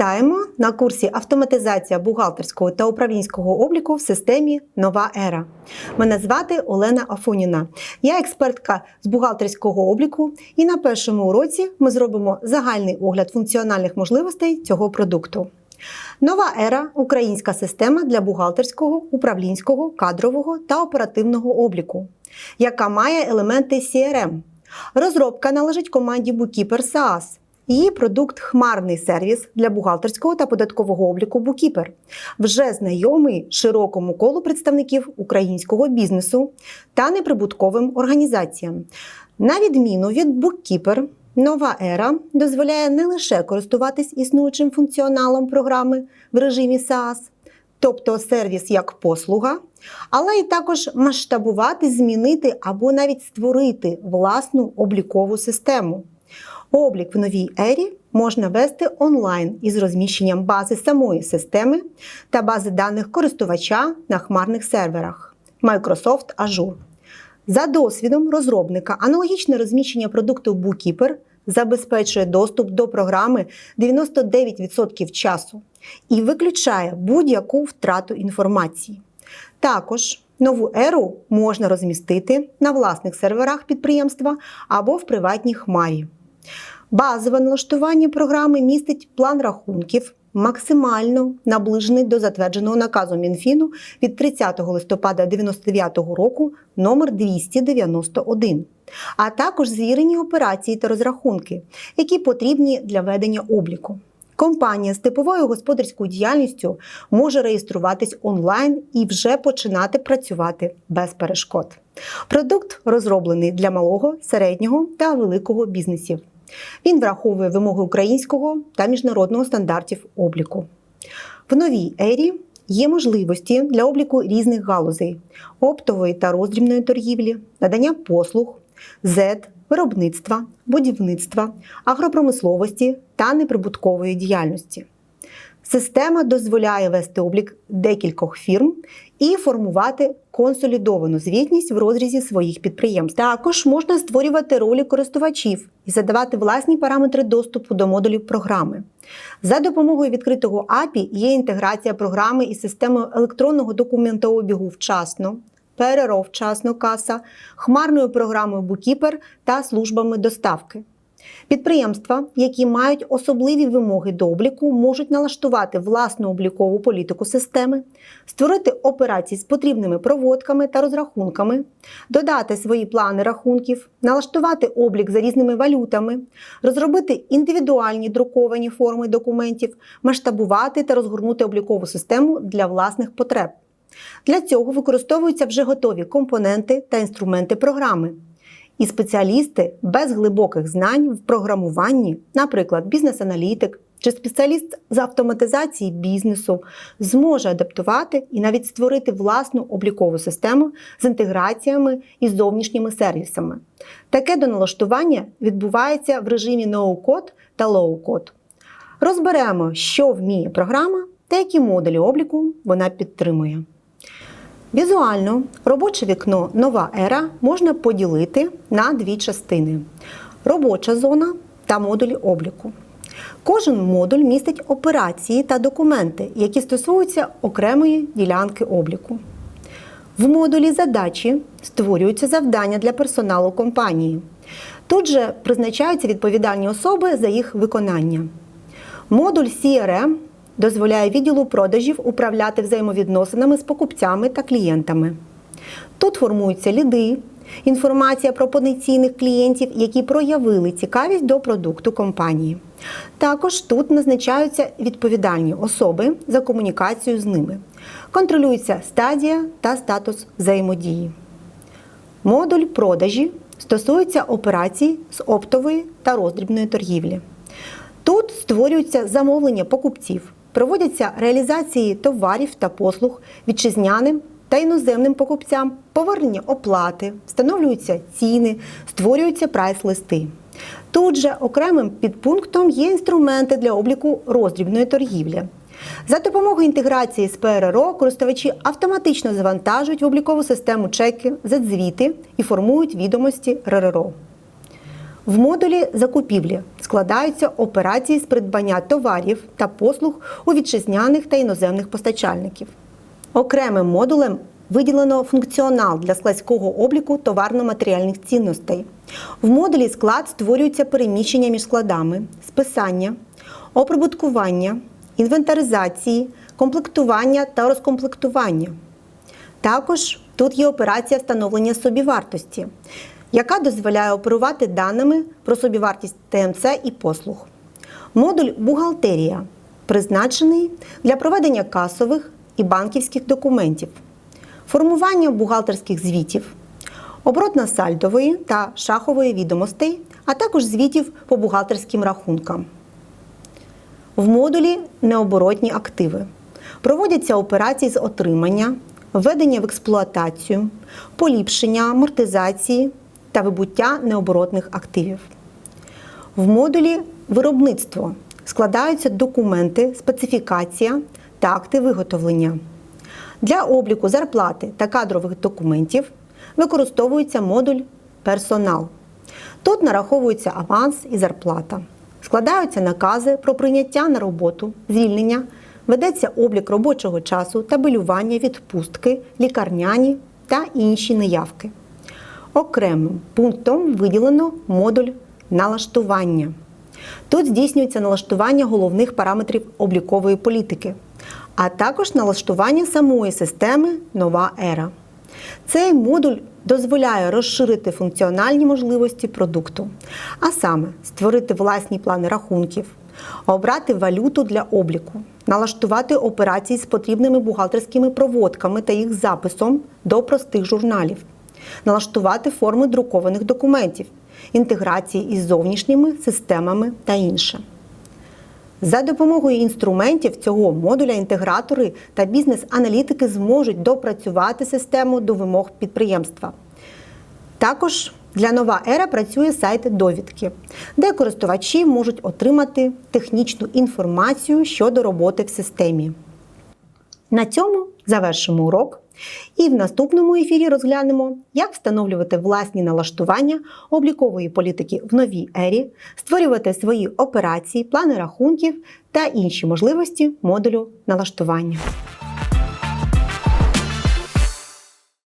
Вітаємо на курсі Автоматизація бухгалтерського та управлінського обліку в системі Нова ера. Мене звати Олена Афоніна. Я експертка з бухгалтерського обліку, і на першому уроці ми зробимо загальний огляд функціональних можливостей цього продукту. Нова ера українська система для бухгалтерського, управлінського, кадрового та оперативного обліку, яка має елементи CRM. Розробка належить команді Bookkeeper SaaS. Її продукт хмарний сервіс для бухгалтерського та податкового обліку Bookkeeper, вже знайомий широкому колу представників українського бізнесу та неприбутковим організаціям. На відміну від Bookkeeper, нова ера дозволяє не лише користуватись існуючим функціоналом програми в режимі SaaS, тобто сервіс як послуга, але й також масштабувати, змінити або навіть створити власну облікову систему. Облік в новій ері можна вести онлайн із розміщенням бази самої системи та бази даних користувача на хмарних серверах Microsoft Azure. За досвідом розробника, аналогічне розміщення продукту Bookkeeper забезпечує доступ до програми 99% часу і виключає будь-яку втрату інформації. Також нову еру можна розмістити на власних серверах підприємства або в приватній хмарі. Базове налаштування програми містить план рахунків, максимально наближений до затвердженого наказу Мінфіну від 30 листопада 1999 року номер 291, а також звірені операції та розрахунки, які потрібні для ведення обліку. Компанія з типовою господарською діяльністю може реєструватись онлайн і вже починати працювати без перешкод. Продукт розроблений для малого, середнього та великого бізнесів. Він враховує вимоги українського та міжнародного стандартів обліку. В новій ері є можливості для обліку різних галузей: оптової та роздрібної торгівлі, надання послуг, ЗЕД, виробництва, будівництва, агропромисловості та неприбуткової діяльності. Система дозволяє вести облік декількох фірм і формувати консолідовану звітність в розрізі своїх підприємств. Також можна створювати ролі користувачів і задавати власні параметри доступу до модулів програми. За допомогою відкритого API є інтеграція програми із системою електронного документообігу вчасно, ПРРО вчасно каса, хмарною програмою Bookkeeper та службами доставки. Підприємства, які мають особливі вимоги до обліку, можуть налаштувати власну облікову політику системи, створити операції з потрібними проводками та розрахунками, додати свої плани рахунків, налаштувати облік за різними валютами, розробити індивідуальні друковані форми документів, масштабувати та розгорнути облікову систему для власних потреб. Для цього використовуються вже готові компоненти та інструменти програми. І спеціалісти без глибоких знань в програмуванні, наприклад, бізнес-аналітик чи спеціаліст з автоматизації бізнесу, зможе адаптувати і навіть створити власну облікову систему з інтеграціями і зовнішніми сервісами. Таке доналаштування відбувається в режимі no-code та low-code. Розберемо, що вміє програма та які модулі обліку вона підтримує. Візуально робоче вікно Нова ера можна поділити на дві частини: робоча зона та модулі обліку. Кожен модуль містить операції та документи, які стосуються окремої ділянки обліку. В модулі задачі створюються завдання для персоналу компанії. Тут же призначаються відповідальні особи за їх виконання. Модуль CRM дозволяє відділу продажів управляти взаємовідносинами з покупцями та клієнтами. Тут формуються ліди, інформація про потенційних клієнтів, які проявили цікавість до продукту компанії. Також тут назначаються відповідальні особи за комунікацію з ними. Контролюється стадія та статус взаємодії. Модуль продажі стосується операцій з оптової та роздрібної торгівлі. Тут створюються замовлення покупців, проводяться реалізації товарів та послуг вітчизняним та іноземним покупцям, повернення оплати, встановлюються ціни, створюються прайс-листи. Тут же окремим підпунктом є інструменти для обліку роздрібної торгівлі. За допомогою інтеграції з ПРРО користувачі автоматично завантажують в облікову систему чеки, задзвіти і формують відомості РРО. В модулі закупівлі складаються операції з придбання товарів та послуг у вітчизняних та іноземних постачальників. Окремим модулем виділено функціонал для складського обліку товарно-матеріальних цінностей. В модулі склад створюється переміщення між складами, списання, оприбуткування, інвентаризації, комплектування та розкомплектування. Також тут є операція встановлення собівартості, яка дозволяє оперувати даними про собівартість ТМЦ і послуг. Модуль бухгалтерія призначений для проведення касових і банківських документів, формування бухгалтерських звітів, оборотно-сальдової та шахової відомостей, а також звітів по бухгалтерським рахункам. В модулі необоротні активи. Проводяться операції з отримання, введення в експлуатацію, поліпшення амортизації та вибуття необоротних активів. В модулі виробництво складаються документи, специфікація та акти виготовлення. Для обліку зарплати та кадрових документів використовується модуль персонал. Тут нараховується аванс і зарплата. Складаються накази про прийняття на роботу, звільнення, ведеться облік робочого часу, табелювання, відпустки, лікарняні та інші неявки. Окремим пунктом виділено модуль налаштування. Тут здійснюється налаштування головних параметрів облікової політики, а також налаштування самої системи Нова ера. Цей модуль дозволяє розширити функціональні можливості продукту, а саме створити власні плани рахунків, обрати валюту для обліку, налаштувати операції з потрібними бухгалтерськими проводками та їх записом до простих журналів, налаштувати форми друкованих документів, інтеграції із зовнішніми системами та інше. За допомогою інструментів цього модуля інтегратори та бізнес-аналітики зможуть допрацювати систему до вимог підприємства. Також для нова ера працює сайт довідки, де користувачі можуть отримати технічну інформацію щодо роботи в системі. На цьому завершимо урок. І в наступному ефірі розглянемо, як встановлювати власні налаштування облікової політики в новій ері, створювати свої операції, плани рахунків та інші можливості модулю налаштування.